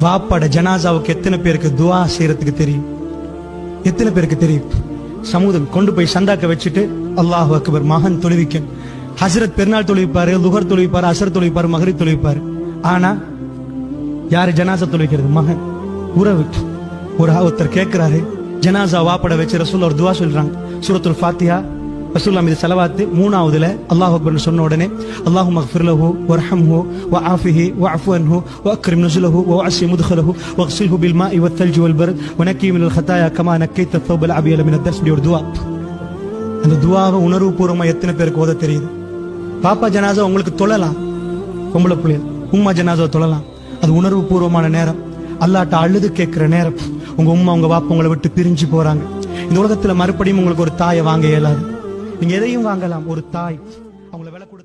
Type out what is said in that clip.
வாப்பாட ஜனாசாவுக்கு எத்தனை பேருக்கு துவா செய்யறதுக்கு தெரியும்? எத்தனை பேருக்கு தெரியும்? சமூகம் கொண்டு போய் சந்தாக்க வச்சுட்டு அல்லாஹ் அக்பர் மகன் தொழுவிக்க ஹசரத் பெருநாள் தொழுவிப்பாரு லுகர் தொழுவிப்பாரு அசர் தொழுவிப்பாரு மகரி தொழுவிப்பாரு. ஆனா யாரு ஜனாசா தொழுவிக்கிறது? மகன். உறவு. ஒரு ஒருத்தர் கேட்கிறாரு ஜனாசா வாப்பட வச்சு ரசூல் ஒரு துவா சொல்றாங்க. சூரத்துல் ஃபாத்தியா ரசூல்லாம் இது செலவாத்து மூணாவதுல அல்லாஹ் அக்பர் சொன்ன உடனே அல்லாஹு மக்ஃபிர்லஹு வர்ஹம்ஹு வ அக்ரிம் நுசுலஹு வ நுஸுலஹு வஅஸி வ அக்ஸில்ஹு பில் மாஇ வத்தல்ஜி வல் பர்த் நக்கி மினல் ஹதாயா கமா நக்கைத தௌபல் அபியல மின தர்ஸ் ஒரு துவா. அந்த துவாவை உணர்வுபூர்வமாக எத்தனை பேருக்கு ஓத தெரியுது? பாப்பா ஜனாசா உங்களுக்கு தொழலாம். பொம்பளை பிள்ளைகள் உம்மா ஜனாசா தொழலாம். அது உணர்வு பூர்வமான நேரம். அல்லாட்ட அழுது கேட்கிற நேரம். உங்க உம்மா உங்க பாப்பா உங்களை விட்டு பிரிஞ்சு போறாங்க. இந்த உலகத்துல மறுபடியும் உங்களுக்கு ஒரு தாயை வாங்க இயலாது. நீங்க எதையும் வாங்கலாம். ஒரு தாய். அவங்கள விலை கொடுத்து